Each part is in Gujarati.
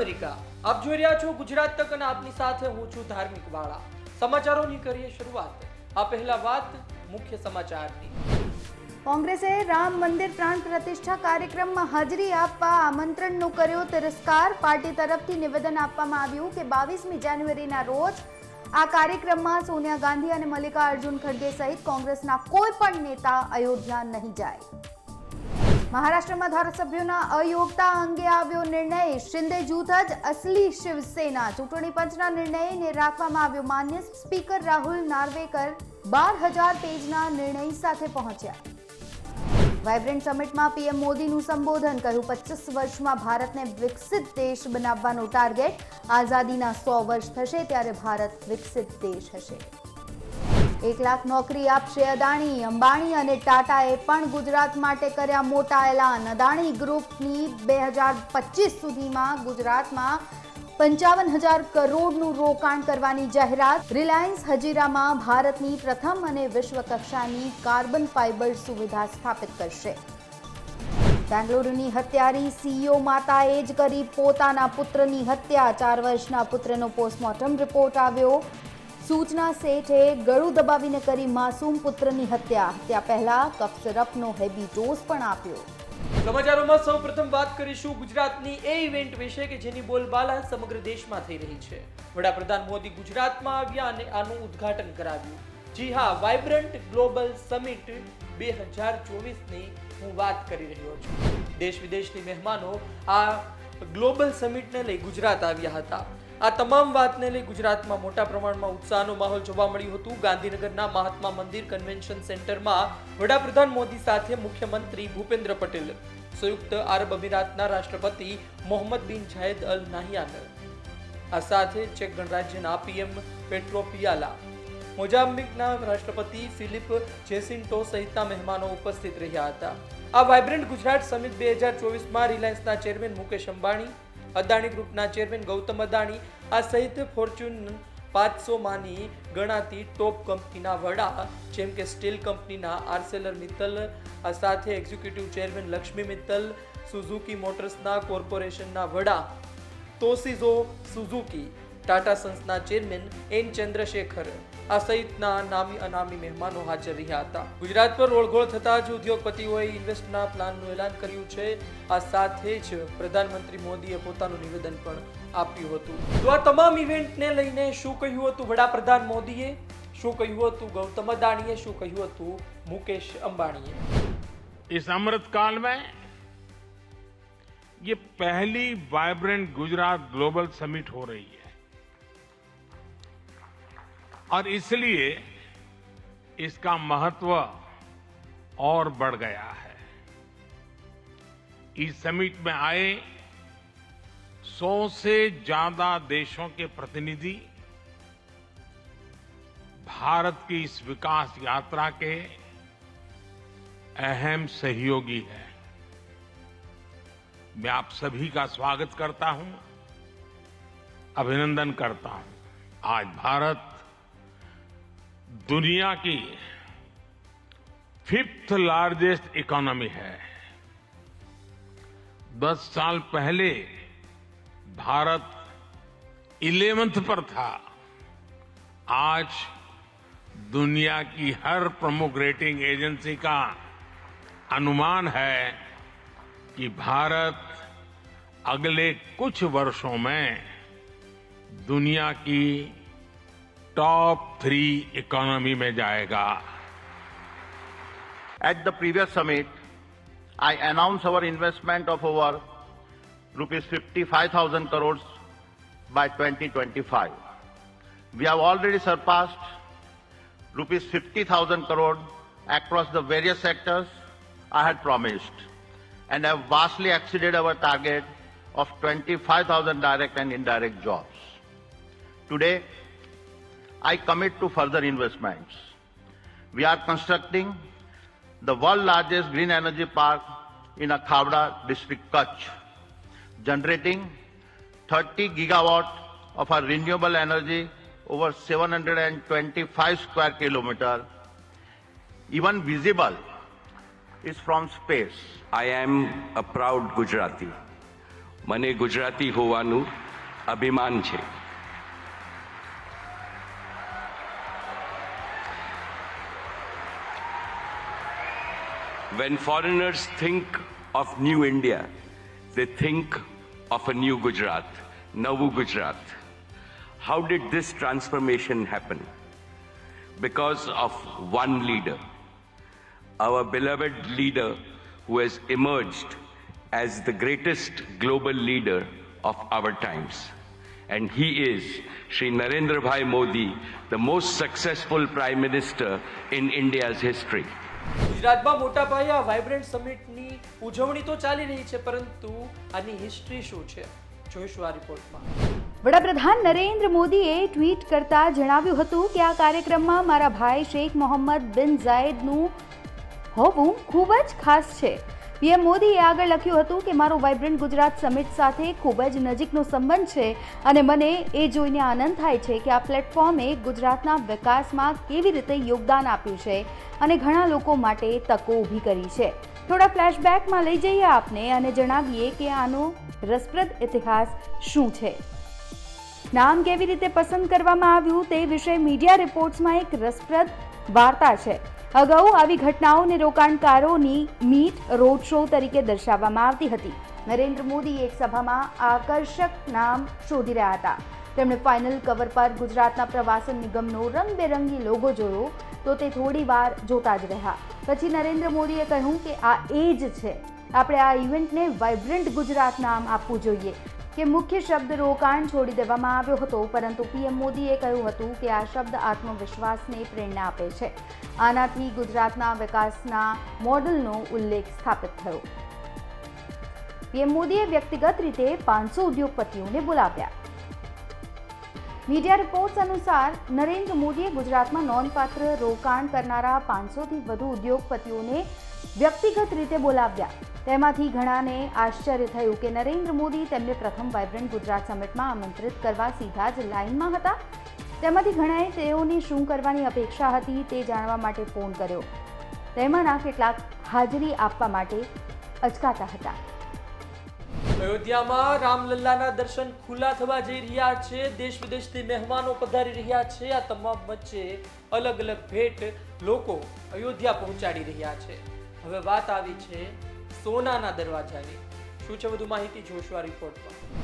અમેરિકા. આપ જોઈ રહ્યા છો ગુજરાત તક અને આપની સાથે હું છું ધાર્મિક વાળા. સમાચારોની કરીએ શરૂઆત. આ પહેલા વાત મુખ્ય સમાચારની. કોંગ્રેસે રામ મંદિર પ્રાણ પ્રતિષ્ઠા કાર્યક્રમમાં હાજરી આપવા આમંત્રણનો કર્યો તિરસ્કાર. પાર્ટી તરફથી નિવેદન આપવામાં આવ્યું કે બાવીસમી જાન્યુઆરીના રોજ આ કાર્યક્રમમાં સોનિયા ગાંધી અને મલ્લિકા અર્જુન ખડગે સહિત કોંગ્રેસના કોઈ પણ નેતા અયોધ્યા નહીં જાય. મહારાષ્ટ્રમાં ધારાસભ્યોના અયોગ્યતા અંગે આવ્યો નિર્ણય. શિંદે જૂથ જ અસલી શિવસેના ચૂંટણી પંચના નિર્ણયને રાખવામાં આવ્યો માન્ય સ્પીકર રાહુલ નાર્વેકર બાર હજાર પેજના નિર્ણય સાથે પહોંચ્યા. વાઇબ્રન્ટ સમિટમાં પીએમ મોદીનું સંબોધન કહ્યું પચીસ વર્ષમાં ભારતને વિકસિત દેશ બનાવવાનો ટાર્ગેટ. આઝાદીના સો વર્ષ થશે ત્યારે ભારત વિકસિત દેશ હશે. એક લાખ નોકરી આપશે અદાણી, અંબાણી અને ટાટાએ પણ ગુજરાત માટે કર્યા મોટા એલાન. અદાણી ગ્રુપની બે હજાર પચીસ સુધીમાં ગુજરાતમાં પંચાવન હજાર કરોડનું રોકાણ કરવાની જાહેરાત. રિલાયન્સ હજીરામાં ભારતની પ્રથમ અને વિશ્વ કક્ષાની કાર્બન ફાઇબર સુવિધા સ્થાપિત કરશે. બેંગલુરુની હત્યારી સીઈઓ માતાએ જ કરી પોતાના પુત્રની હત્યા. ચાર વર્ષના પુત્રનો પોસ્ટમોર્ટમ રિપોર્ટ આવ્યો. સૂચના શેઠે ગળું દબાવીને કરી માસૂમ પુત્રની હત્યા. હત્યા પહેલા કફ સિરપનો હેવી ડોઝ પણ આપ્યો. સમાચારોમાં સૌપ્રથમ વાત કરીશું ગુજરાતની એ ઇવેન્ટ વિશે કે જેની બોલબાલા સમગ્ર દેશમાં થઈ રહી છે. વડાપ્રધાન મોદી ગુજરાતમાં આવ્યા અને આનું ઉદ્ઘાટન કરાવ્યું. જી હા વાઇબ્રન્ટ ગ્લોબલ સમિટ બે હજાર ચોવીસની હું વાત કરી રહ્યો છું. દેશ વિદેશની મહેમાનો આ ગ્લોબલ સમિટને લઈ ગુજરાત આવ્યા હતા. આ તમામ વાતને લઈ ગુજરાતમાં મોટા પ્રમાણમાં ઉત્સાહનો માહોલ જોવા મળ્યું હતું. ગાંધીનગરના મહાત્મા મંદિર કન્વેન્શન સેન્ટરમાં વડાપ્રધાન મોદી સાથે મુખ્યમંત્રી ભૂપેન્દ્ર પટેલ, સંયુક્ત આરબ અમીરાતના રાષ્ટ્રપતિ મોહમ્મદ બિન જાયદ અલ નાહિયાન, આ સાથે ચેક ગણરાજ્યના પીએમ પેટ્રો પિયાલા મોજામ્બિકના રાષ્ટ્રપતિ ફિલિપ જેસિન્ટો સહિતના મહેમાનો ઉપસ્થિત રહ્યા હતા. આ વાઇબ્રન્ટ ગુજરાત સમિટ બે હજાર ચોવીસમાં રિલાયન્સના ચેરમેન મુકેશ અંબાણી અદાણી ગ્રુપના ચેરમેન ગૌતમ અદાણી, આ સહિત ફોર્ચ્યુન પાંચસોમાંની ગણાતી ટોપ કંપનીના વડા, જેમ કે સ્ટીલ કંપનીના આર્સેલર મિત્તલ સાથે executive chairman Lakshmi Mittal, Suzuki મોટર્સના કોર્પોરેશનના વડા તોસીઝો સુઝુકી, ટાટા સન્સના ચેરમેન એન ચંદ્રશેખર. આ સહિતના નામી અનામી મહેમાનો હાજર રહ્યા હતા ગુજરાત પર રોળગોળ થતા જ ઉદ્યોગપતિઓએ ઇન્વેસ્ટના પ્લાનનું એલાન કર્યું છે આ સાથે જ પ્રધાનમંત્રી મોદીએ પોતાનું નિવેદન પણ આપ્યું હતું તો આ તમામ ઇવેન્ટને લઈને શું કહ્યું હતું વડાપ્રધાન મોદીએ શું કહ્યું હતું ગૌતમ અદાણીએ શું કહ્યું હતું મુકેશ અંબાણીએ इस अमृत काल में ये पहली वाइब्रेंट गुजरात ग्लोबल समिट हो रही है और इसलिए इसका महत्व और बढ़ गया है। इस समिट में आए सौ से ज़्यादा देशों के प्रतिनिधि भारत की इस विकास यात्रा के अहम सहयोगी हैं। मैं आप सभी का स्वागत करता हूँ, अभिनंदन करता हूँ। आज भारत दुनिया की फिफ्थ लार्जेस्ट इकोनॉमी है। दस साल पहले भारत इलेवेंथ पर था। आज दुनिया की हर प्रमुख रेटिंग एजेंसी का अनुमान है कि भारत अगले कुछ वर्षों में दुनिया की टॉप थ्री इकोनॉमी में जाएगा At the previous summit, I announced our investment of over rupees 55,000 crores by 2025. We have already surpassed rupees 50,000 crore across the various sectors I had promised and have vastly exceeded our target of 25,000 direct and indirect jobs. Today, I commit to further investments. We are constructing the world largest green energy park in Akhavda district, Kutch, generating 30 gigawatt of our renewable energy over 725 square kilometer. Even visible is from space. I am a proud Gujarati. મને ગુજરાતી હોવાનું અભિમાન છે When foreigners think of new India, they think of a new Gujarat, Navu Gujarat. How did this transformation happen? Because of one leader, our beloved leader who has emerged as the greatest global leader of our times. And he is Sri Narendra Bhai Modi, the most successful Prime Minister in India's history. ગુજરાતમાં મોટા પાયે આ વાઇબ્રન્ટ સમિટની ઉજવણી તો ચાલી રહી છે, પરંતુ આની હિસ્ટ્રી શું છે? જોઈશું આ રિપોર્ટમાં વડાપ્રધાન નરેન્દ્ર મોદીએ ટ્વીટ કરતા જણાવ્યું હતું કે આ કાર્યક્રમમાં મારા ભાઈ શેખ મોહમ્મદ બિન ઝાયદનું હોવું ખૂબ જ ખાસ છે. પીએમ મોદીએ આગળ લખ્યું હતું કે મારો વાઇબ્રન્ટ ગુજરાત સમિટ સાથે ખૂબ જ નજીકનો સંબંધ છે અને મને એ જોઈને આનંદ થાય છે કે આ પ્લેટફોર્મે ગુજરાતના વિકાસમાં કેવી રીતે યોગદાન આપ્યું છે અને ઘણા લોકો માટે તકો ઊભી કરી છે. થોડા ફ્લેશબેકમાં લઈ જઈએ આપને અને જણાવીએ કે આનો રસપ્રદ ઇતિહાસ શું છે. નામ કેવી રીતે પસંદ કરવામાં આવ્યું તે વિશે મીડિયા રિપોર્ટ્સમાં એક રસપ્રદ વાર્તા છે. અગાઉ આવી ઘટનાઓને રોકાણકારોની મીટ રોડ શો તરીકે દર્શાવવામાં આવતી હતી. નરેન્દ્ર મોદી એક સભામાં આકર્ષક નામ શોધી રહ્યા હતા. તેમણે ફાઇનલ કવર પર ગુજરાતના પ્રવાસન નિગમનો રંગબેરંગી લોગો જોયો, તો તે થોડી વાર જોતા જ રહ્યા. પછી નરેન્દ્ર મોદીએ કહ્યું કે આ એ જ છે. આપણે આ ઇવેન્ટને વાઇબ્રન્ટ ગુજરાત નામ આપવું જોઈએ. કે મુખ્ય શબ્દ રોકાણ છોડી દેવામાં આવ્યો હતો, પરંતુ પીએમ મોદીએ કહ્યું હતું કે આ શબ્દ આત્મવિશ્વાસને પ્રેરણા આપે છે. આનાથી ગુજરાતના વિકાસના મોડલનો ઉલ્લેખ સ્થાપિત થયો. પીએમ મોદીએ વ્યક્તિગત રીતે પાંચસો ઉદ્યોગપતિઓને બોલાવ્યા. મીડિયા રિપોર્ટ્સ અનુસાર, નરેન્દ્ર મોદીએ ગુજરાતમાં નોંધપાત્ર રોકાણ કરનારા પાંચસોથી વધુ ઉદ્યોગપતિઓને વ્યક્તિગત રીતે બોલાવ્યા. તેમાંથી ઘણાને આશ્ચર્ય થયું કે નરેન્દ્ર મોદી તેમને પ્રથમ વાઇબ્રન્ટ ગુજરાત સમિટમાં આમંત્રિત કરવા સીધા જ લાઇનમાં હતા. તેમાંથી ઘણાએ તેઓની શું કરવાની અપેક્ષા હતી તે જાણવા માટે ફોન કર્યો. તેમાંના કેટલાક હાજરી આપવા માટે અચકાતા હતા. અયોધ્યામાં રામલલ્લાના દર્શન ખુલ્લા થવા જઈ રહ્યા છે. દેશ વિદેશથી મહેમાનો પધારી રહ્યા છે. આ તમામ વચ્ચે અલગ અલગ ભેટ લોકો અયોધ્યા પહોંચાડી રહ્યા છે. હવે વાત આવી છે સોનાના દરવાજાની. શું છે વધુ માહિતી? જોશું આ રિપોર્ટમાં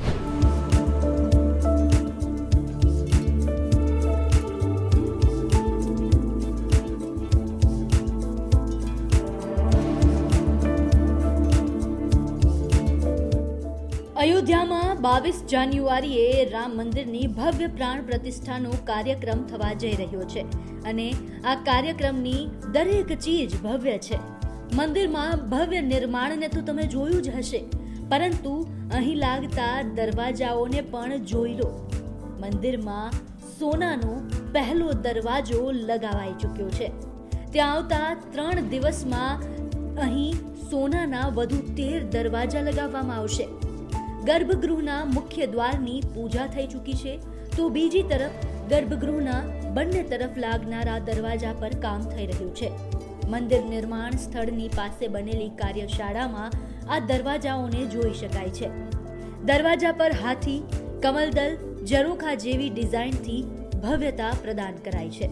અયોધ્યામાં બાવીસ જાન્યુઆરીએ રામ મંદિરની ભવ્ય પ્રાણ પ્રતિષ્ઠાનો કાર્યક્રમ થવા જઈ રહ્યો છે. અને આ કાર્યક્રમની દરેક ચીજ ભવ્ય છે. મંદિરમાં ભવ્ય નિર્માણને તો તમે જોયું જ હશે. પરંતુ અહીં લાગતા દરવાજાઓને પણ જોઈ લો. મંદિરમાં સોનાનો પહેલો દરવાજો લગાવાઈ ચૂક્યો છે. ત્યાં આવતા ત્રણ દિવસમાં અહીં સોનાના વધુ તેર દરવાજા લગાવવામાં આવશે. ગર્ભગૃહના મુખ્ય દ્વારની પૂજા થઈ ચૂકી છે. તો બીજી તરફ ગર્ભગૃહના બંને તરફ લાગનારા દરવાજા પર કામ થઈ રહ્યું છે. મંદિર નિર્માણ સ્થળની પાસે બનેલી કાર્યશાળામાં આ દરવાજાઓને જોઈ શકાય છે. દરવાજા પર હાથી, કમલદલ, ઝરોખા જેવી ડિઝાઇનથી ભવ્યતા પ્રદાન કરાઈ છે.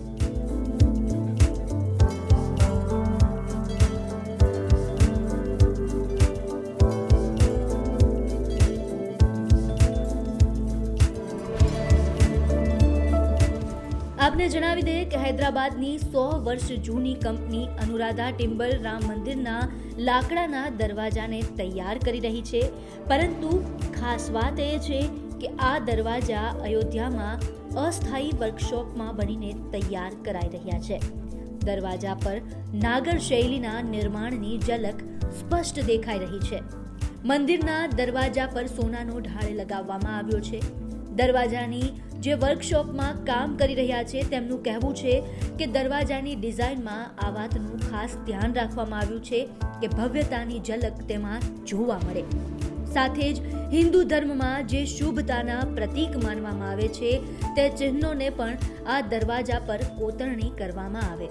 આપને જણાવી દઈએ કે હૈદરાબાદની સો વર્ષ જૂની કંપની અનુરાધા ટિમ્બર રામ મંદિરના લાકડાના દરવાજાને તૈયાર કરી રહી છે. પરંતુ ખાસ વાત એ છે કે આ દરવાજા અયોધ્યામાં અસ્થાયી વર્કશોપમાં બનીને તૈયાર કરાઈ રહ્યા છે. દરવાજા પર નાગર શૈલીના નિર્માણની ઝલક સ્પષ્ટ દેખાઈ રહી છે. મંદિરના દરવાજા પર સોનાનો ઢાળ લગાવવામાં આવ્યો છે. દરવાજાની જે વર્કશોપમાં કામ કરી રહ્યા છે તેમનું કહેવું છે કે દરવાજાની ડિઝાઇનમાં આ વાતનું ખાસ ધ્યાન રાખવામાં આવ્યું છે કે ભવ્યતાની ઝલક તેમાં જોવા મળે. સાથે જ હિન્દુ ધર્મમાં જે શુભતાના પ્રતીક માનવામાં આવે છે તે ચિહ્નોને પણ આ દરવાજા પર કોતરણી કરવામાં આવે.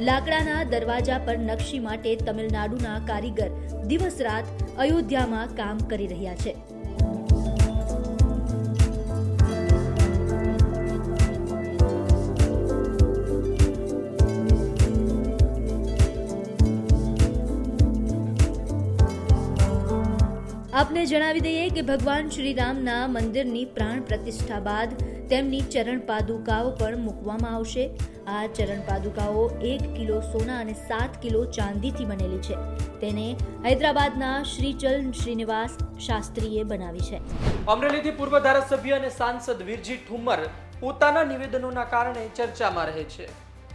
લાકડાના દરવાજા પર નકશી માટે તમિલનાડુના કારીગર દિવસ રાત અયોધ્યામાં કામ કરી રહ્યા છે. આપને જણાવી દઈએ કે ભગવાન શ્રી રામના મંદિરની પ્રાણ પ્રતિષ્ઠા બાદ તેમની ચરણ પાદુકાઓ પણ મૂકવામાં આવશે. આ ચરણ પાદુકાઓ એક કિલો સોના અને સાત કિલો ચાંદીથી બનેલી છે. તેને હૈદરાબાદના શ્રીચલ શ્રીનિવાસ શાસ્ત્રીએ બનાવી છે. અમરેલીથી પૂર્વ ધારાસભ્ય અને સાંસદ વીરજી ઠુમર પોતાના નિવેદનોના કારણે ચર્ચામાં રહે છે.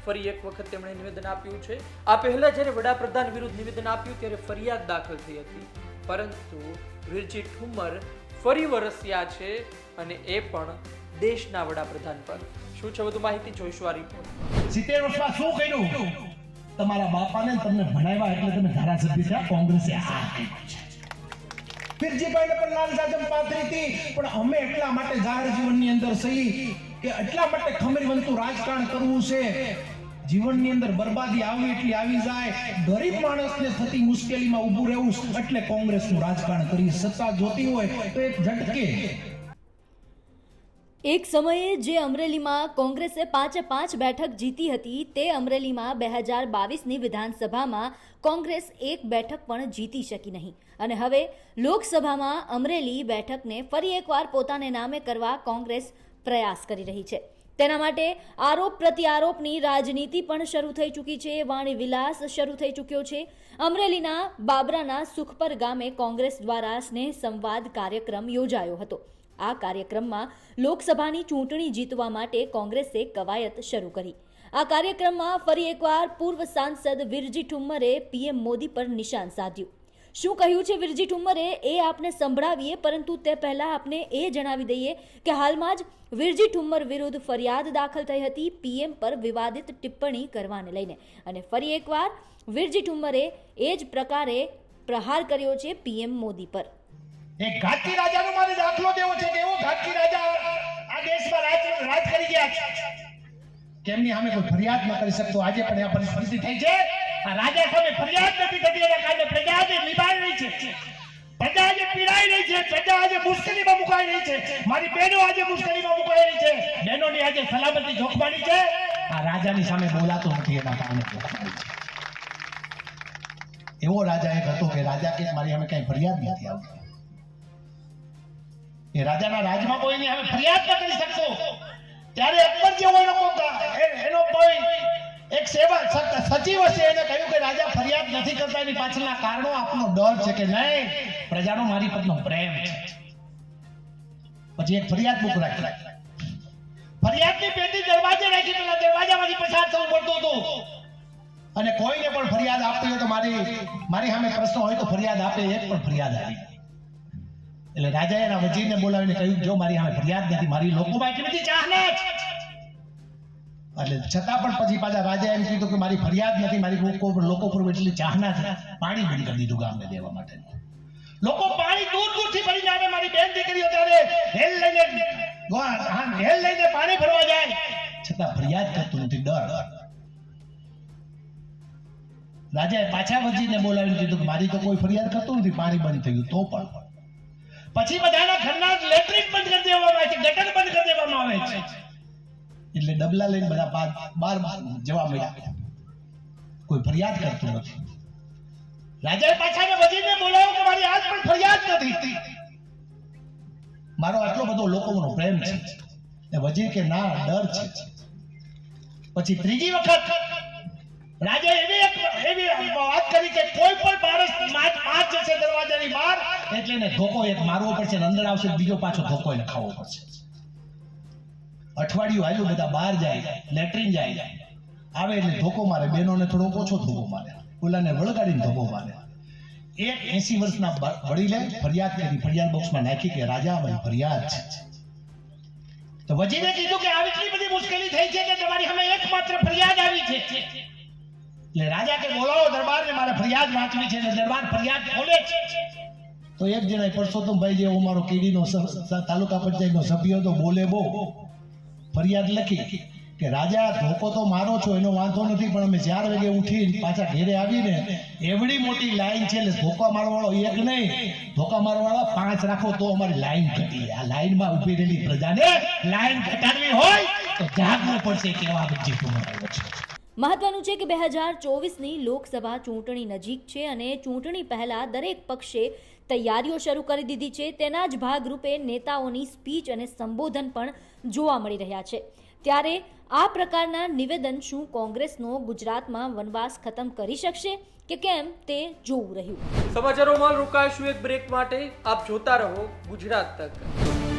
ફરી એક વખત તેમણે નિવેદન આપ્યું છે. આ પહેલા જ્યારે વડાપ્રધાન વિરુદ્ધ નિવેદન આપ્યું, ત્યારે ફરિયાદ દાખલ થઈ હતી. પરંતુ વીરજી ઠુમ્મર ફરી વરસ્યા છે અને એ પણ દેશના વડાપ્રધાન પર. શું છે વધુ માહિતી જોઈશું આ રિપોર્ટ સિત્તેર વર્ષમાં શું કર્યું? તમારા બાપાને તમને ભણાવ્યા એટલે તમે ધારાસભ્ય થયા, કોંગ્રેસે. આ ફિરજીભાઈને પણ લાલ સાજમ પાથરી હતી, પણ અમે એટલા માટે જાહેર જીવનની અંદર સહી કે એટલા માટે ખમીરવંતું રાજકારણ કરવું છે જીવનની અંદર બરબાદી આવી એટલી આવી જાય, ગરીબ માણસને થતી મુશ્કેલીમાં ઊભું રહેવું એટલે કોંગ્રેસનું રાજકારણ કરી સત્તા જોતી હોય તો એક ઝટકે. એક સમયે જે અમરેલીમાં કોંગ્રેસે પાંચે પાંચ બેઠક જીતી હતી, તે અમરેલીમાં બે હજાર બાવીસની વિધાનસભામાં કોંગ્રેસ એક બેઠક પણ જીતી શકી નહીં. અને હવે લોકસભામાં અમરેલી બેઠકને ફરી એકવાર પોતાને નામે કરવા કોંગ્રેસ પ્રયાસ કરી રહી છે. તેના માટે આરોપ પ્રત્યારોપની રાજનીતિ પણ શરૂ થઈ ચૂકી છે. વાણી વિલાસ શરૂ થઈ ચૂક્યો છે. અમરેલીના બાબરાના સુખપર ગામે કોંગ્રેસ દ્વારા સ્નેહ સંવાદ કાર્યક્રમ યોજાયો હતો. આ કાર્યક્રમમાં લોકસભાની ચૂંટણી જીતવા માટે કોંગ્રેસે કવાયત શરૂ કરી. આ કાર્યક્રમમાં ફરી એકવાર પૂર્વ સાંસદ વિરજી ઠુમ્મરે પીએમ મોદી પર નિશાન સાધ્યું. શું કહ્યું છે વિરજી ઠુમ્મરે એ આપને સંભળાવીએ, પરંતુ તે પહેલાં આપને એ જણાવી દઈએ કે હાલમાં જ વિરજી ઠુમ્મર વિરુદ્ધ ફરિયાદ દાખલ થઈ હતી પીએમ પર વિવાદિત ટિપ્પણી કરવાને લઈને. અને ફરી એકવાર વિરજી ઠુમ્મરે એ જ પ્રકારે પ્રહાર કર્યો છે પીએમ મોદી પર. એક ઘાટકી રાજાનો મારે દાખલો દેવો છે કે એવો ઘાટકી રાજા આ દેશમાં રાજ રાજ કરી ગયા છે? કેમની સામે કોઈ ફરિયાદ ન કરી શકતો. આજે પણ આ પરિસ્થિતિ થઈ છે. રાજા સામે ફરિયાદ નથી થતી, એના કારણે પ્રજા આજે નિભાઈ રહી છે, પ્રજા આજે પીડાઈ રહી છે, પ્રજા આજે મુશ્કેલીમાં મુકાઈ રહી છે. મારી બહેનો આજે મુશ્કેલીમાં મુકાઈ રહી છે. બહેનોની આજે સલામતી જોખમાની છે. આ રાજાની સામે બોલાતો નથી, એના કારણે એવો રાજા એક હતો કે રાજા કે મારી અમે કઈ ફરિયાદ નથી આવતી. એ રાજાના રાજમાં કોઈની હવે ફરિયાદ ન કરી શકતો. ત્યારે અકબર જેવો એનો એનો કોઈ એક સેવા સચિવ હશે એને કહ્યું કે રાજા, ફરિયાદ નથી કરતા, એની પાછળના કારણો આપનો ડર છે કે નહીં? પ્રજાનો મારી પરનો પ્રેમ છે. પછી એક ફરિયાદ બુક રાખી. ફરિયાદની પેટી દરવાજે રાખી, પેલા દરવાજામાંથી પસાર થવું પડતું હતું. અને કોઈને પણ ફરિયાદ આપતી હોય તો મારી મારી સામે પ્રશ્ન હોય તો ફરિયાદ આપે, એક પણ ફરિયાદ આવી. એટલે રાજાએ એના વજીરને બોલાવીને કહ્યું, જો મારી સામે ફરિયાદ નથી, મારી લોકોમાં એટલી બધી ચાહના? એટલે છતાં પણ પછી પાછા રાજા એમ કીધું કે મારી ફરિયાદ નથી, મારી લોકો લોકો પર એટલી ચાહના છે. પાણી ભરી કરી દીધું ગામને દેવા માટે. લોકો પાણી દૂર દૂરથી ભરીને આવે, મારી બેન દીકરીઓ ત્યારે હેલ લઈને હેલ લઈને પાણી ભરવા જાય. છતાં ફરિયાદ કરતું નથી, ડર. રાજાએ પાછા વજીરને બોલાવીને કીધું કે મારી તો કોઈ ફરિયાદ કરતું નથી, પાણી બંધ થયું, તો પણ. પછી બધાના ઘરના લેટ્રિન બંધ કરી દેવામાં આવે છે, ગટર બંધ કરી દેવામાં આવે છે. એટલે ડબલા લઈને બધા બાર બાર જવા મળ્યા કોઈ ફરિયાદ કરતું નથી. રાજાએ પાછા વજીરને બોલાવ્યો કે મારી આજ પણ ફરિયાદ નથી. મારો આટલો બધો લોકોનો પ્રેમ છે. ને વજીર કે ના, ડર છે. પછી ત્રીજી વખત રાજા એવી એક, એવી વાત કરી કે કોઈ પણ માણસ માર માર જશે દરવાજાની બહાર, એટલે એને ધોકો એક મારવો પડશે ને અંદર આવશે બીજો પાછો ધોકો એને ખાવો પડશે. અઠવાડિયું આવ્યું બધા બહાર જાય, લેટ્રિન જાય. આવે એટલે ધોકો મારે, બહેનોને થોડો ઓછો ધોકો મારે, ઓલાને વળગાડીને ધોકો મારે. એક એસી વર્ષના વળી વડીલે ફરિયાદ કરી, ફરિયાદ બોક્સમાં નાખી કે, રાજા, અમારી ફરિયાદ છે. તો વજીરે કીધું કે, આવી એટલી બધી મુશ્કેલી થઈ છે કે તમારી સામે એકમાત્ર ફરિયાદ આવી છે. એટલે રાજા કે, બોલાવો દરબારને, મારે ફરિયાદ વાંચવી છે ને દરબાર ફરિયાદ ખોલે છે તો એક જણા પરસોત્તમભાઈ હું મારો કેડીનો તાલુકા પંચાયતનો સભ્ય હતો, બોલે બહુ. ફરિયાદ લખી કે, રાજા, ધોકો તો મારો છો, એનો વાંધો નથી, પણ અમે ચાર વાગે ઉઠી પાછા ઘેરે આવીને એવડી મોટી લાઈન છે, એટલે ધોકા મારવાળો એક નહીં, ધોકા મારવાળા પાંચ રાખો તો અમારી લાઈન ઘટી આ લાઈનમાં ઊભી રહેલી પ્રજાને લાઈન ઘટાડવી હોય તો જાગવું પડશે કેવા બધી મહત્વનું છે કે બે હજાર ચોવીસની લોકસભા ચૂંટણી નજીક છે અને ચૂંટણી પહેલા દરેક પક્ષે તૈયારીઓ શરૂ કરી દીધી છે. તેના જ ભાગરૂપે નેતાઓની સ્પીચ અને સંબોધન પણ જોવા મળી રહ્યા છે. ત્યારે આ પ્રકારના નિવેદન શું કોંગ્રેસનો ગુજરાતમાં વનવાસ ખતમ કરી શકશે કે કેમ તે જોવું રહ્યું. સમાચારોમાં રોકાશું એક બ્રેક માટે આપ જોતા રહો ગુજરાત તક.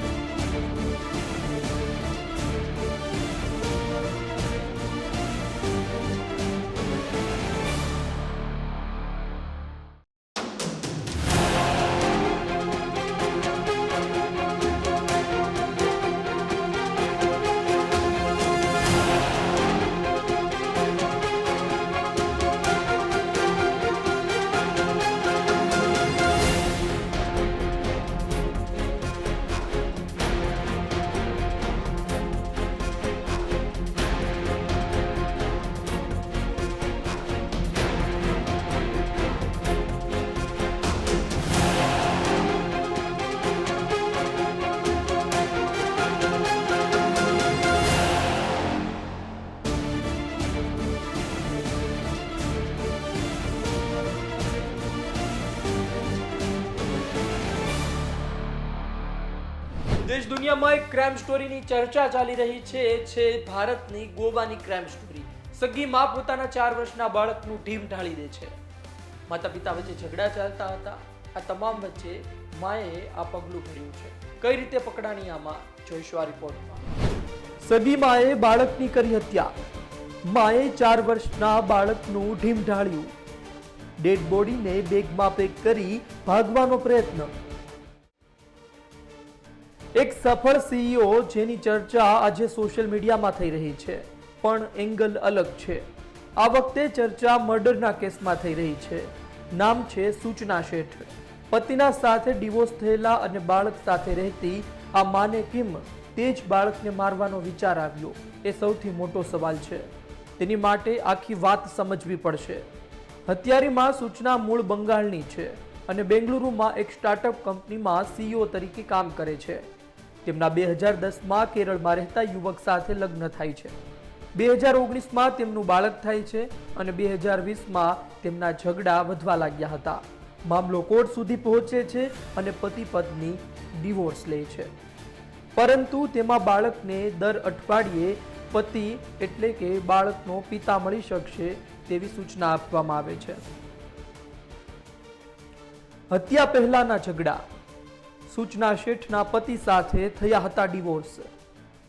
દુનિયામાં એક ક્રાઇમ સ્ટોરીની ચર્ચા ચાલી રહી છે. છે ભારતની ગોવાની ક્રાઇમ સ્ટોરી સગી માં પોતાના ચાર વર્ષના બાળકનું ઢીમ ઢાળી દે છે. માતા પિતા વચ્ચે ઝઘડા ચાલતા હતા. આ તમામ વચ્ચે માએ આ પગલું ભર્યું છે. કઈ રીતે પકડાણી આમાં? જોઈશું આ રિપોર્ટમાં સગી માએ બાળકની કરી હત્યા. માએ ચાર વર્ષના બાળકનું ઢીમ ઢાળ્યું. ડેડ બોડીને બેગમાં પેક કરી ભાગવાનો પ્રયત્ન. એક સફળ સીઈઓ જેની ચર્ચા આજે સોશિયલ મીડિયામાં થઈ રહી છે, પણ એંગલ અલગ છે. આ વખતે ચર્ચા મર્ડરના કેસમાં થઈ રહી છે. નામ છે સૂચના શેઠ. પતિના સાથે ડિવોર્સ થયેલા અને બાળક સાથે રહેતી આ માને કિમ, તે જ બાળકને મારવાનો વિચાર આવ્યો. એ સૌથી મોટો સવાલ છે. તેની માટે આખી વાત સમજવી પડશે. હત્યારીમાં સૂચના મૂળ બંગાળની છે અને બેંગલુરુમાં એક સ્ટાર્ટઅપ કંપનીમાં સીઈઓ તરીકે કામ કરે છે. તેમના બે હજાર દસમાં કેરળમાં રહેતા યુવક સાથે લગ્ન થાય છે. બે હજાર ઓગણીસમાં તેમનું બાળક થાય છે અને બે હજાર વીસમાં તેમના ઝઘડા વધવા લાગ્યા હતા. મામલો કોર્ટ સુધી પહોંચે છે અને પતિ પત્ની ડિવોર્સ લે છે. પરંતુ તેમાં બાળકને દર અઠવાડિયે પતિ એટલે કે બાળકનો પિતા મળી શકશે તેવી સૂચના આપવામાં આવે છે. હત્યા પહેલાના ઝઘડા. સૂચના શેઠના પતિ સાથે થયા હતા ડિવોર્સ.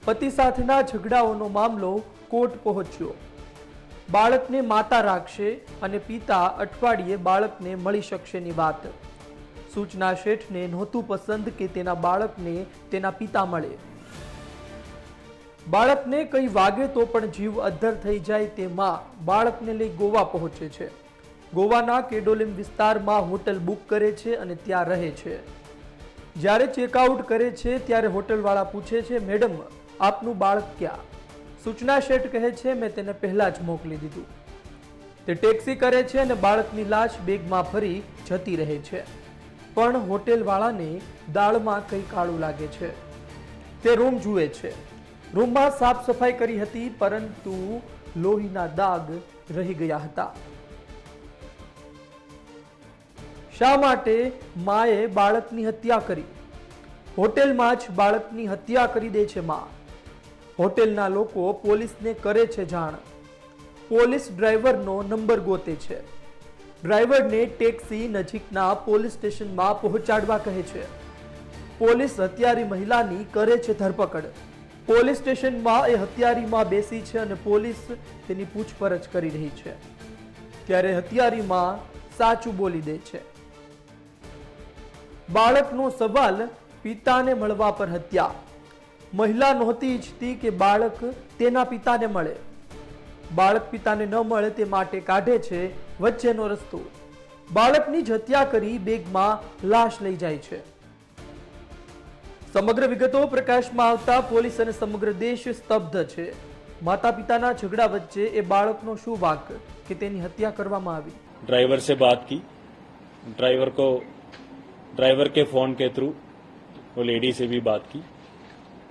પતિ સાથેના ઝઘડાઓનો મામલો કોર્ટ પહોંચ્યો. બાળકને માતા રાખશે અને પિતા અઠવાડિયે બાળકને મળી શકશેની વાત. સૂચના શેઠને નહોતું પસંદ કે તેના બાળકને તેના પિતા મળે. બાળકને કંઈ વાગે તો પણ જીવ અદ્ધર થઈ જાય તે માં બાળકને લઈ ગોવા પહોંચે છે. ગોવાના કેડોલિમ વિસ્તારમાં હોટલ બુક કરે છે અને ત્યાં રહે છે. જ્યારે ચેકઆઉટ કરે છે ત્યારે હોટલવાળા પૂછે છે, મેડમ, આપનું બાળક ક્યાં? સૂચના શેઠ કહે છે, મેં તેને પહેલાં જ મોકલી દીધું. તે ટેક્સી કરે છે અને બાળકની લાશ બેગમાં ફરી જતી રહે છે. પણ હોટેલવાળાને દાળમાં કંઈ કાળું લાગે છે. તે રૂમ જુએ છે. રૂમમાં સાફ સફાઈ કરી હતી, પરંતુ લોહીના દાગ રહી ગયા હતા. શા માટે માએ બાળકની હત્યા કરી? હોટેલમાં જ બાળકની હત્યા કરી દે છે મા. હોટેલના લોકો પોલીસને કરે છે જાણ. પોલીસ ડ્રાઈવરનો નંબર ગોતે છે. ડ્રાઈવરને ટેક્સી નજીકના પોલીસ સ્ટેશનમાં પહોંચાડવા કહે છે. પોલીસ હત્યારી મહિલાની કરે છે ધરપકડ. પોલીસ સ્ટેશનમાં એ હત્યારીમાં બેસી છે અને પોલીસ તેની પૂછપરછ કરી રહી છે. ત્યારે હત્યારીમાં સાચું બોલી દે છે. બાળકનો સવાલ પિતાને મળવા પર હત્યા. મહિલા નહોતી ઈચ્છતી કે બાળક તેના પિતાને મળે. બાળક પિતાને ન મળે તે માટે કાઢે છે વચ્ચેનો રસ્તો. બાળકની જ હત્યા કરી બેગમાં લાશ લઈ જાય છે. સમગ્ર વિગતો પ્રકાશમાં આવતા પોલીસ અને સમગ્ર દેશ સ્તબ્ધ છે. માતા પિતાના ઝઘડા વચ્ચે એ બાળકનો શું વાક કે તેની હત્યા કરવામાં આવી? ડ્રાઈવર સે બાત કી. ડ્રાઈવર કો ड्राइवर के फ़ोन के थ्रू वो लेडी से भी बात की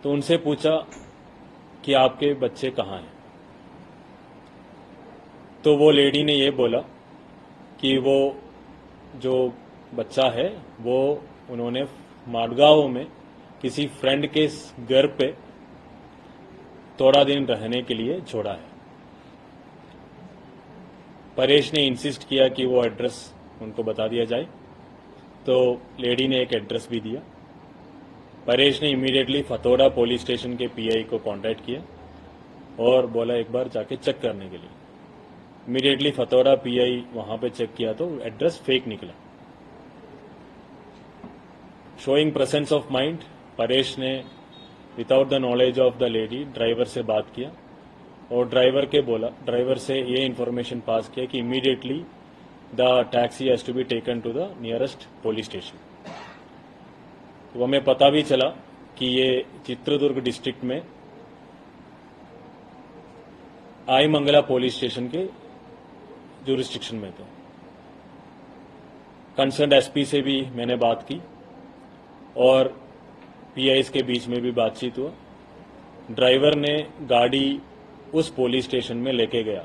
तो उनसे पूछा कि आपके बच्चे कहाँ हैं? तो वो लेडी ने ये बोला कि वो जो बच्चा है, वो उन्होंने माडगांव में किसी फ्रेंड के घर पे थोड़ा दिन रहने के लिए छोड़ा है। परेश ने इंसिस्ट किया कि वो एड्रेस उनको बता दिया जाए। तो लेडी ने एक एड्रेस भी दिया। परेश ने इमीडिएटली फतोड़ा पुलिस स्टेशन के पीआई को कांटेक्ट किया और बोला एक बार जाके चेक करने के लिए। इमीडिएटली फतोड़ा पीआई वहाँ पे चेक किया तो एड्रेस फेक निकला। Showing presence of mind Paresh ने without the knowledge of the lady driver से बात किया और ड्राइवर के बोला ड्राइवर से ये इन्फॉर्मेशन पास किया कि immediately the taxi has to be taken to the nearest police station तो हमें पता भी चला कि ये चित्रदुर्ग डिस्ट्रिक्ट में आई मंगला पुलिस स्टेशन के जुरिस्टिक्शन में थे। कंसर्न एसपी से भी मैंने बात की और पीआईस के बीच में भी बातचीत हुआ। ड्राइवर ने गाड़ी उस पुलिस स्टेशन में लेके गया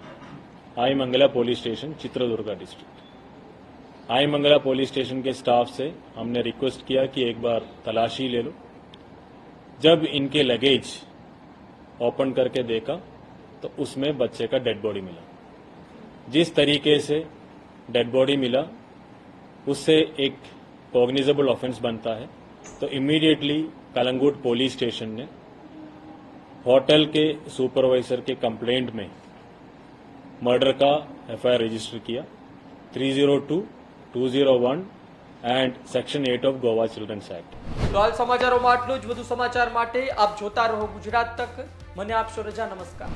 Aimangala police station Chitradurga district Aimangala police station के स्टाफ से हमने रिक्वेस्ट किया कि एक बार तलाशी ले लो। जब इनके लगेज ओपन करके देखा तो उसमें बच्चे का डेड बॉडी मिला। जिस तरीके से डेड बॉडी मिला उससे एक कॉग्निजेबल ऑफेंस बनता है। तो इमीडिएटली कलंगुट पुलिस स्टेशन ने होटल के सुपरवाइजर के कंप्लेंट में मर्डर का एफआईआर रजिस्टर किया। 302, 201 and section eight of Goa children's act તો હાલ સમાચારોમાં આટલું જ. વધુ સમાચાર માટે આપ જોતા રહો ગુજરાત તક. મને આપશો રજા. નમસ્કાર.